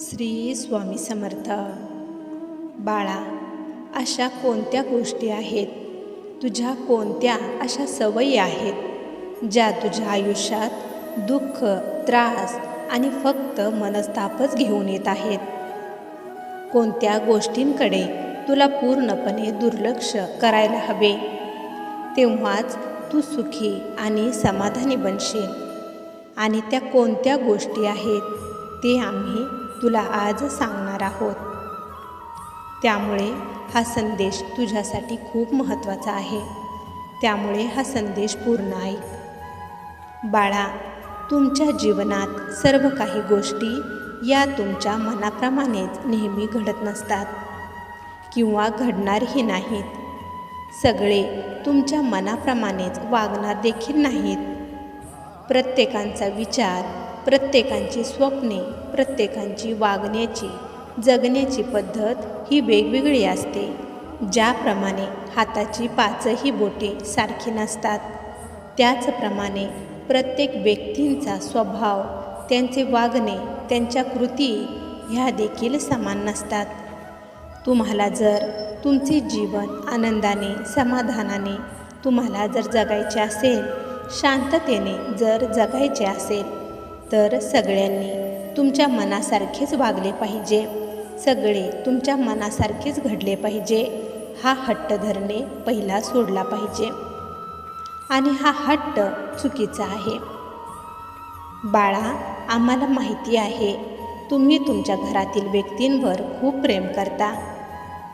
श्री स्वामी समर्थ. बाळा अशा कोणत्या गोष्टी आहेत? तुझ्या कोणत्या अशा सवयी आहेत ज्या तुझ्या आयुष्यात दुःख त्रास आणि फक्त मनस्तापच घेऊन येत आहेत? कोणत्या गोष्टींकडे तुला पूर्णपणे दुर्लक्ष करायला हवे? तेव्हाच तू सुखी आणि समाधानी बनशील. आणि त्या कोणत्या गोष्टी आहेत ते आम्ही तुला आज सांगणार आहोत. त्यामुळे हा संदेश तुझ्यासाठी खूप महत्त्वाचा आहे. त्यामुळे हा संदेश पूर्ण ऐक. बाळा तुमच्या जीवनात सर्व काही गोष्टी या तुमच्या मनाप्रमाणेच नेहमी घडत नसतात किंवा घडणारही नाहीत. सगळे तुमच्या मनाप्रमाणेच वागणार देखील नाहीत. प्रत्येकांचा विचार प्रत्येकांची स्वप्ने प्रत्येकांची वागण्याची जगण्याची पद्धत ही वेगवेगळी असते. ज्याप्रमाणे हाताची पाचही बोटे सारखी नसतात त्याचप्रमाणे प्रत्येक व्यक्तींचा स्वभाव त्यांचे वागणे त्यांच्या कृती ह्या देखील समान नसतात. तुम्हाला जर तुमचे जीवन आनंदाने समाधानाने तुम्हाला जर जगायचे असेल शांततेने जर जगायचे असेल तर सगळ्यांनी तुमच्या मनासारखेच वागले पाहिजे. सगळे तुमच्या मनासारखेच घडले पाहिजे. हा हट्ट धरणे पहिला सोडला पाहिजे. आणि हा हट्ट चुकीचा आहे. बाळा आम्हाला माहिती आहे तुम्ही तुमच्या घरातील व्यक्तींवर खूप प्रेम करता.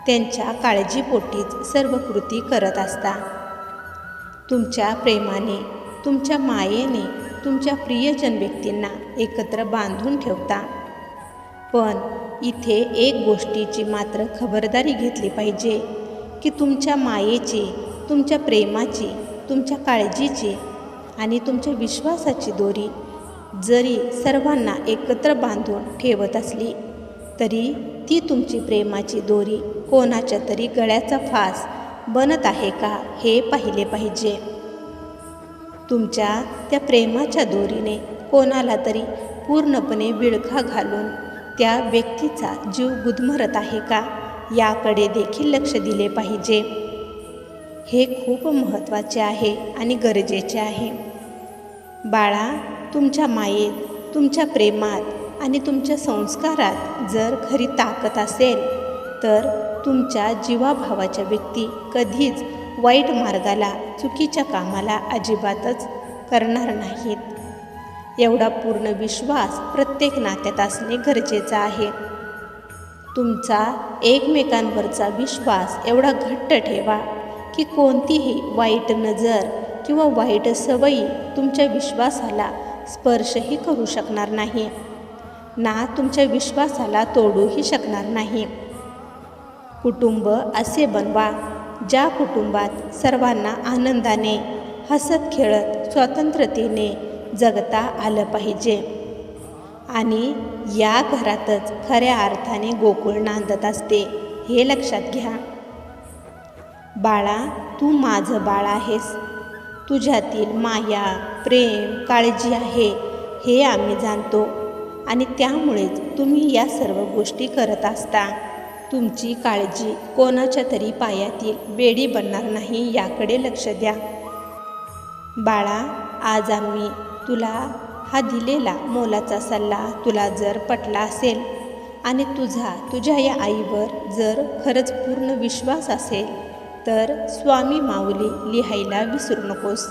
त्यांच्या काळजीपोटीच सर्व कृती करत असता. तुमच्या प्रेमाने तुमच्या मायेने तुमच्या प्रियजन व्यक्तींना एकत्र बांधून ठेवता. पण इथे एक गोष्टीची मात्र खबरदारी घेतली पाहिजे की तुमच्या मायेची तुमच्या प्रेमाची तुमच्या काळजीची आणि तुमच्या विश्वासाची दोरी जरी सर्वांना एकत्र बांधून ठेवत असली तरी ती तुमची प्रेमाची दोरी कोणाच्या तरी गळ्याचा फास बनत आहे का हे पाहिले पाहिजे. तुमच्या त्या प्रेमाच्या दोरीने कोणाला तरी पूर्णपणे विळखा घालून त्या व्यक्तीचा जीव गुदमरत आहे का? याकडे देखील लक्ष दिले पाहिजे. हे खूप महत्त्वाचे आहे आणि गरजेचे आहे. बाळा तुमच्या मायेत तुमच्या प्रेमात आणि तुमच्या संस्कारात जर खरी ताकद असेल तर तुमच्या जीवाभावाच्या व्यक्ती कधीच वाईट मार्गाला चुकीच्या कामाला अजिबातच करणार नाहीत. एवढा पूर्ण विश्वास प्रत्येक नात्यात असणे गरजेचं आहे. तुमचा एकमेकांवरचा विश्वास एवढा घट्ट ठेवा की कोणतीही वाईट नजर किंवा वाईट सवयी तुमच्या विश्वासाला स्पर्शही करू शकणार नाही. ना तुमच्या विश्वासाला तोडूही शकणार नाही. कुटुंब असे बनवा. ज्या कुटुंबात सर्वांना आनंदाने हसत खेळत स्वतंत्रतेने जगता आलं पाहिजे. आणि या घरातच खऱ्या अर्थाने गोकुळ नांदत असते हे लक्षात घ्या. बाळा तू माझं बाळ आहेस. तुझ्यातील माया प्रेम काळजी आहे हे आम्ही जाणतो. आणि त्यामुळेच तुम्ही या सर्व गोष्टी करत असता. तुमची काळजी कोणाच्या तरी पायातील बेडी बनणार नाही याकडे लक्ष द्या. बाळा आज आम्ही तुला हा दिलेला मोलाचा सल्ला तुला जर पटला असेल आणि तुझा तुझ्या या आईवर जर खरंच पूर्ण विश्वास असेल तर स्वामी माऊली लिहायला विसरू नकोस.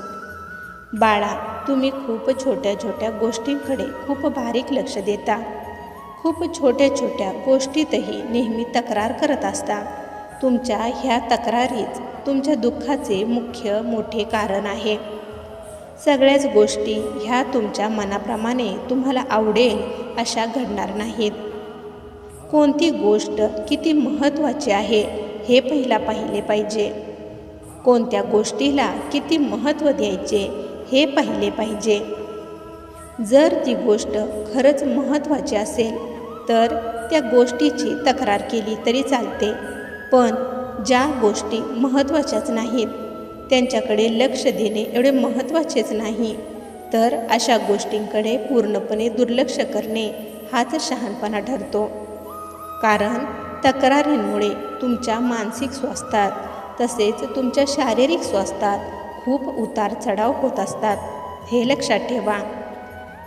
बाळा तुम्ही खूप छोट्या छोट्या गोष्टींकडे खूप बारीक लक्ष देता. खूप छोट्या छोट्या गोष्टीतही नेहमी तक्रार करत असता. तुमच्या ह्या तक्रारीच तुमच्या दुःखाचे मुख्य मोठे कारण आहे. सगळ्याच गोष्टी ह्या तुमच्या मनाप्रमाणे तुम्हाला आवडेल अशा घडणार नाहीत. कोणती गोष्ट किती महत्त्वाची आहे हे पहिला पाहिले पाहिजे. कोणत्या गोष्टीला किती महत्त्व द्यायचे हे पाहिले पाहिजे. जर ती गोष्ट खरंच महत्त्वाची असेल तर त्या गोष्टीची तक्रार केली तरी चालते. पण ज्या गोष्टी महत्त्वाच्याच नाहीत त्यांच्याकडे लक्ष देणे एवढे महत्त्वाचेच नाही. तर अशा गोष्टींकडे पूर्णपणे दुर्लक्ष करणे हाच शहाणपणा ठरतो. कारण तक्रारींमुळे तुमच्या मानसिक स्वास्थ्यात तसेच तुमच्या शारीरिक स्वास्थ्यात खूप उतार चढाव होत असतात हे लक्षात ठेवा.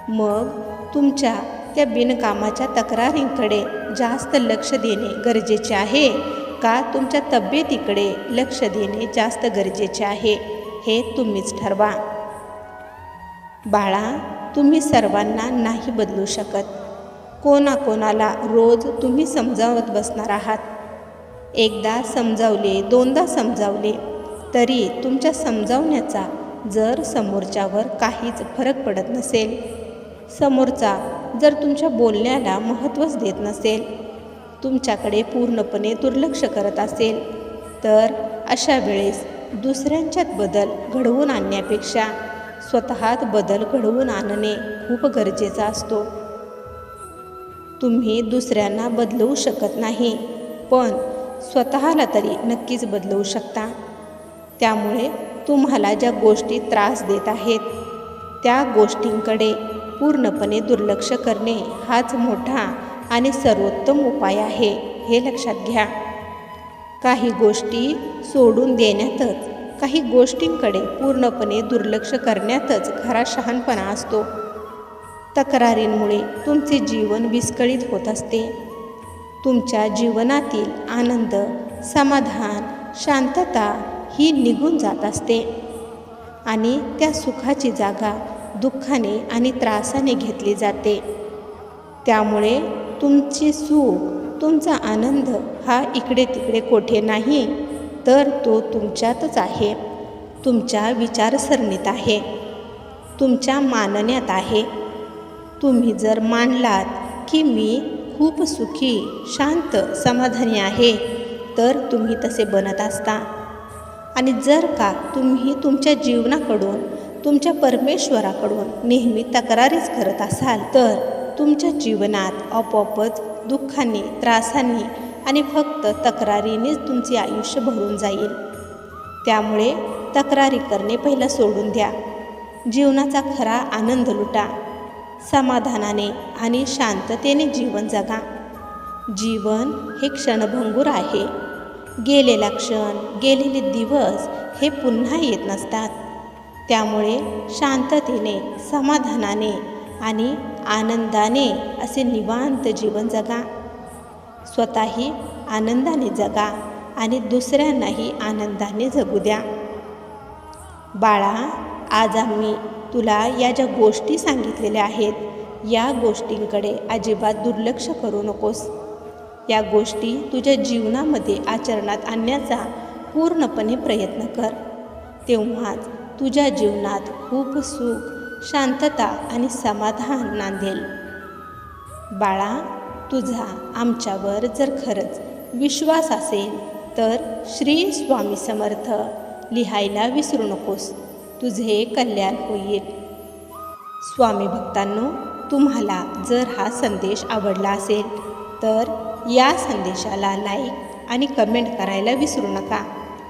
मग तुमच्या त्या बिनकामाच्या तक्रारींकडे जास्त लक्ष देणे गरजेचे आहे. का तुमच्या तब्येतीकडे लक्ष देणे जास्त गरजेचे आहे हे तुम्हीच ठरवा. बाळा तुम्ही सर्वांना नाही बदलू शकत. कोणाकोणाला रोज तुम्ही समजावत बसणार आहात. एकदा समजावले दोनदा समजावले तरी तुमच्या समजावण्याचा जर समोरच्यावर काहीच फरक पडत नसेल. समोरचा जर तुमच्या बोलण्याला महत्त्वच देत नसेल तुमच्याकडे पूर्णपणे दुर्लक्ष करत असेल तर अशा वेळेस दुसऱ्यांच्यात बदल घडवून आणण्यापेक्षा स्वतःत बदल घडवून आणणे खूप गरजेचा असतो. तुम्ही दुसऱ्यांना बदलवू शकत नाही पण स्वतःला तरी नक्कीच बदलवू शकता. त्यामुळे तुम्हाला ज्या गोष्टी त्रास देत आहेत त्या गोष्टींकडे पूर्णपणे दुर्लक्ष करणे हाच मोठा आणि सर्वोत्तम उपाय आहे हे लक्षात घ्या. काही गोष्टी सोडून देण्यातच काही गोष्टींकडे पूर्णपणे दुर्लक्ष करण्यातच खरा शहाणपणा असतो. तक्रारींमुळे तुमचे जीवन विस्कळीत होत असते. तुमच्या जीवनातील आनंद समाधान शांतता ही निघून जात असते. आणि त्या सुखाची जागा दुःखाने आणि त्रासाने घेतली जाते. त्यामुळे तुमचे सुख तुमचा आनंद हा इकडे तिकडे कोठे नाही तर तो तुमच्यातच आहे. तुमच्या विचारसरणीत आहे. तुमच्या मानण्यात आहे. तुम्ही जर मानलात की मी खूप सुखी शांत समाधानी आहे तर तुम्ही तसे बनत असता. आणि जर का तुम्ही तुमच्या जीवनाकडून तुमच्या परमेश्वराकडून नेहमी तक्रारीच करत असाल तर तुमच्या जीवनात आपोआपच दुःखांनी त्रासांनी आणि फक्त तक्रारीनेच तुमचे आयुष्य भरून जाईल. त्यामुळे तक्रारी करणे पहिला सोडून द्या. जीवनाचा खरा आनंद लुटा. समाधानाने आणि शांततेने जीवन जगा. जीवन हे क्षणभंगूर आहे. गेलेला क्षण गेलेले दिवस हे पुन्हा येत नसतात. त्यामुळे शांततेने समाधानाने आणि आनंदाने असे निवांत जीवन जगा. स्वतःही आनंदाने जगा आणि दुसऱ्यांनाही आनंदाने जगू द्या. बाळा आज आम्ही तुला या ज्या गोष्टी सांगितलेल्या आहेत या गोष्टींकडे अजिबात दुर्लक्ष करू नकोस. या गोष्टी तुझ्या जीवनामध्ये आचरणात आणण्याचा पूर्णपणे प्रयत्न कर. तेव्हाच तुझ्या जीवनात खूप सुख शांतता आणि समाधान नांदेल. बाळा तुझा आमच्यावर जर खरंच विश्वास असेल तर श्री स्वामी समर्थ लिहायला विसरू नकोस. तुझे कल्याण होईल. स्वामी भक्तांनो तुम्हाला जर हा संदेश आवडला असेल तर या संदेशाला लाईक आणि कमेंट करायला विसरू नका.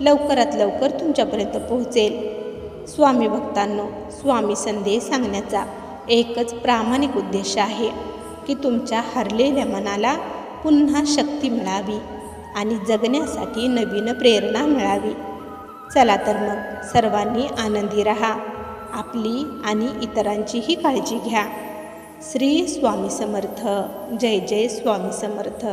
लवकरात लवकर तुमच्यापर्यंत पोहोचेल. स्वामी भक्तांनो स्वामी संदेश सांगण्याचा एकच प्रामाणिक उद्देश आहे की तुमच्या हरलेल्या मनाला पुन्हा शक्ती मिळावी आणि जगण्यासाठी नवीन प्रेरणा मिळावी. चला तर मग सर्वांनी आनंदी रहा. आपली आणि इतरांचीही काळजी घ्या. श्री स्वामी समर्थ. जय जय स्वामी समर्थ.